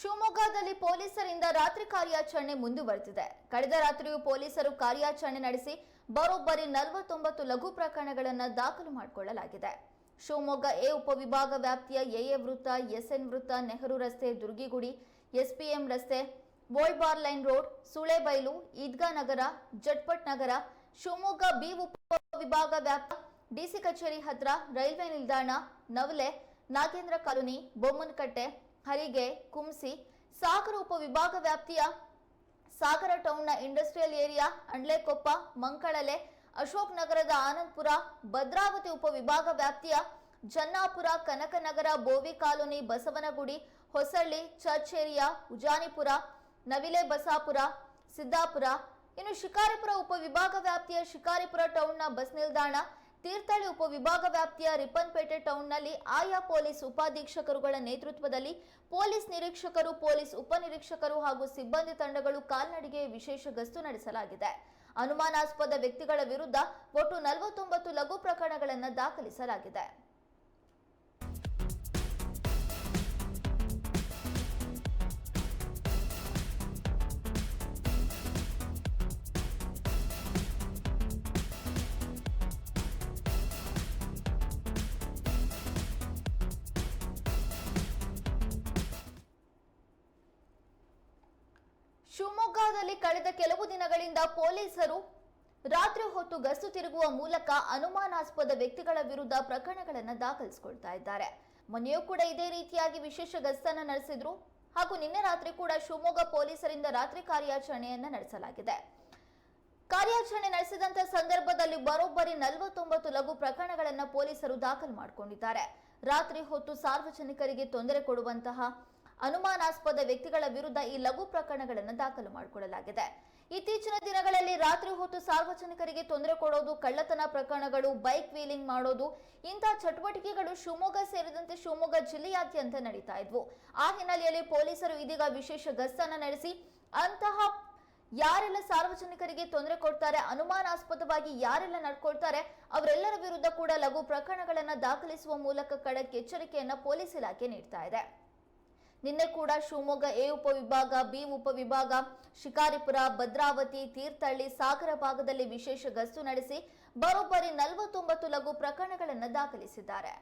ಶಿವಮೊಗ್ಗದಲ್ಲಿ ಪೊಲೀಸರಿಂದ ರಾತ್ರಿ ಕಾರ್ಯಾಚರಣೆ ಮುಂದುವರೆದಿದೆ. ಕಳೆದ ರಾತ್ರಿಯೂ ಪೊಲೀಸರು ಕಾರ್ಯಾಚರಣೆ ನಡೆಸಿ ಬರೋಬ್ಬರಿ ನಲವತ್ತೊಂಬತ್ತು ಲಘು ಪ್ರಕರಣಗಳನ್ನು ದಾಖಲು ಮಾಡಿಕೊಳ್ಳಲಾಗಿದೆ. ಶಿವಮೊಗ್ಗ ಎ ಉಪವಿಭಾಗ ವ್ಯಾಪ್ತಿಯ ಎಎ ವೃತ್ತ, ಎಸ್ಎನ್ ವೃತ್ತ, ನೆಹರು ರಸ್ತೆ, ದುರ್ಗಿಗುಡಿ, ಎಸ್ಪಿಎಂ ರಸ್ತೆ Bolbar line road, Sulebailu, Eidgah Nagar, Jatpat Nagar, Shivamogga B ಉಪವಿಭಾಗ ವ್ಯಾಪ್ತಿ ಡಿಸಿ ಕಚೇರಿ ಹತ್ರ ರೈಲ್ವೆ ನಿಲ್ದಾಣ, ನವಲೆ, ನಾಗೇಂದ್ರ ಕಾಲೋನಿ, ಬೊಮ್ಮನಕಟ್ಟೆ ಹರಿಗೆ ಕುಂಸಿ ಸಾಗರ ಉಪವಿಭಾಗ ವ್ಯಾಪ್ತಿಯ ಸಾಗರ ಟೌನ್ನ ಇಂಡಸ್ಟ್ರಿಯಲ್ ಏರಿಯಾ ಅಂಡ್ಲೆಕೊಪ್ಪ, ಮಂಕಳಲೆ, ಅಶೋಕ್ ನಗರದ ಆನಂದ್ಪುರ, ಭದ್ರಾವತಿ ಉಪವಿಭಾಗ ವ್ಯಾಪ್ತಿಯ Jannapura, Kanakanagar, Bovi colony, Basavanagudi, Hosalli, church area, Ujanipura, Navile Basapura, Siddapura. ಇನ್ನು ಶಿಕಾರಿಪುರ ಉಪವಿಭಾಗ ವ್ಯಾಪ್ತಿಯ ಶಿಕಾರಿಪುರ ಟೌನ್ನ ಬಸ್ ನಿಲ್ದಾಣ ತೀರ್ಥಹಳ್ಳಿ ಉಪವಿಭಾಗ ವ್ಯಾಪ್ತಿಯ ರಿಪ್ಪನ್ಪೇಟೆ ಟೌನ್ನಲ್ಲಿ ಆಯಾ ಪೊಲೀಸ್ ಉಪಾಧೀಕ್ಷಕರುಗಳ ನೇತೃತ್ವದಲ್ಲಿ ಪೊಲೀಸ್ ನಿರೀಕ್ಷಕರು, ಪೊಲೀಸ್ ಉಪನಿರೀಕ್ಷಕರು ಹಾಗೂ ಸಿಬ್ಬಂದಿ ತಂಡಗಳು ಕಾಲ್ನಡಿಗೆ ವಿಶೇಷ ಗಸ್ತು ನಡೆಸಲಾಗಿದೆ. ಅನುಮಾನಾಸ್ಪದ ವ್ಯಕ್ತಿಗಳ ವಿರುದ್ಧ ಒಟ್ಟು ನಲವತ್ತೊಂಬತ್ತು ಲಘು ಪ್ರಕರಣಗಳನ್ನು ದಾಖಲಿಸಲಾಗಿದೆ. ಶಿವಮೊಗ್ಗದಲ್ಲಿ ಕಳೆದ ಕೆಲವು ದಿನಗಳಿಂದ ಪೊಲೀಸರು ರಾತ್ರಿ ಹೊತ್ತು ಗಸ್ತು ತಿರುಗುವ ಮೂಲಕ ಅನುಮಾನಾಸ್ಪದ ವ್ಯಕ್ತಿಗಳ ವಿರುದ್ಧ ಪ್ರಕರಣಗಳನ್ನು ದಾಖಲಿಸಿಕೊಳ್ತಾ ಇದ್ದಾರೆ. ಮೊನ್ನೆಯೂ ಕೂಡ ಇದೇ ರೀತಿಯಾಗಿ ವಿಶೇಷ ಗಸ್ತನ್ನು ನಡೆಸಿದ್ರು. ಹಾಗೂ ನಿನ್ನೆ ರಾತ್ರಿ ಕೂಡ ಶಿವಮೊಗ್ಗ ಪೊಲೀಸರಿಂದ ರಾತ್ರಿ ಕಾರ್ಯಾಚರಣೆಯನ್ನು ನಡೆಸಲಾಗಿದೆ. ಕಾರ್ಯಾಚರಣೆ ನಡೆಸಿದಂತ ಸಂದರ್ಭದಲ್ಲಿ ಬರೋಬ್ಬರಿ ನಲವತ್ತೊಂಬತ್ತು ಲಘು ಪ್ರಕರಣಗಳನ್ನು ಪೊಲೀಸರು ದಾಖಲು ಮಾಡಿಕೊಂಡಿದ್ದಾರೆ. ರಾತ್ರಿ ಹೊತ್ತು ಸಾರ್ವಜನಿಕರಿಗೆ ತೊಂದರೆ ಕೊಡುವಂತಹ ಅನುಮಾನಾಸ್ಪದ ವ್ಯಕ್ತಿಗಳ ವಿರುದ್ಧ ಈ ಲಘು ಪ್ರಕರಣಗಳನ್ನು ದಾಖಲು ಮಾಡಿಕೊಳ್ಳಲಾಗಿದೆ ಇತ್ತೀಚಿನ ದಿನಗಳಲ್ಲಿ ರಾತ್ರಿ ಹೊತ್ತು ಸಾರ್ವಜನಿಕರಿಗೆ ತೊಂದರೆ ಕೊಡೋದು, ಕಳ್ಳತನ ಪ್ರಕರಣಗಳು, ಬೈಕ್ ವೀಲಿಂಗ್ ಮಾಡೋದು ಇಂತಹ ಚಟುವಟಿಕೆಗಳು ಶಿವಮೊಗ್ಗ ಸೇರಿದಂತೆ ಶಿವಮೊಗ್ಗ ಜಿಲ್ಲೆಯಾದ್ಯಂತ ನಡೀತಾ ಇದ್ವು. ಆ ಹಿನ್ನೆಲೆಯಲ್ಲಿ ಪೊಲೀಸರು ಇದೀಗ ವಿಶೇಷ ಗಸ್ತನ್ನ ನಡೆಸಿ, ಅಂತಹ ಯಾರೆಲ್ಲ ಸಾರ್ವಜನಿಕರಿಗೆ ತೊಂದರೆ ಕೊಡ್ತಾರೆ, ಅನುಮಾನಾಸ್ಪದವಾಗಿ ಯಾರೆಲ್ಲ ನಡ್ಕೊಳ್ತಾರೆ, ಅವರೆಲ್ಲರ ವಿರುದ್ಧ ಕೂಡ ಲಘು ಪ್ರಕರಣಗಳನ್ನು ದಾಖಲಿಸುವ ಮೂಲಕ ಖಡಕ್ ಎಚ್ಚರಿಕೆಯನ್ನು ಪೊಲೀಸ್ ಇಲಾಖೆ ನೀಡ್ತಾ ಇದೆ. ನಿನ್ನೆ ಕೂಡ ಶಿವಮೊಗ್ಗ ಎ ಉಪವಿಭಾಗ, ಬಿ ಉಪವಿಭಾಗ, ಶಿಕಾರಿಪುರ, ಭದ್ರಾವತಿ, ತೀರ್ಥಹಳ್ಳಿ, ಸಾಗರ ಭಾಗದಲ್ಲಿ ವಿಶೇಷ ಗಸ್ತು ನಡೆಸಿ ಬರೋಬ್ಬರಿ ನಲವತ್ತೊಂಬತ್ತು ಲಘು ಪ್ರಕರಣಗಳನ್ನು ದಾಖಲಿಸಿದ್ದಾರೆ.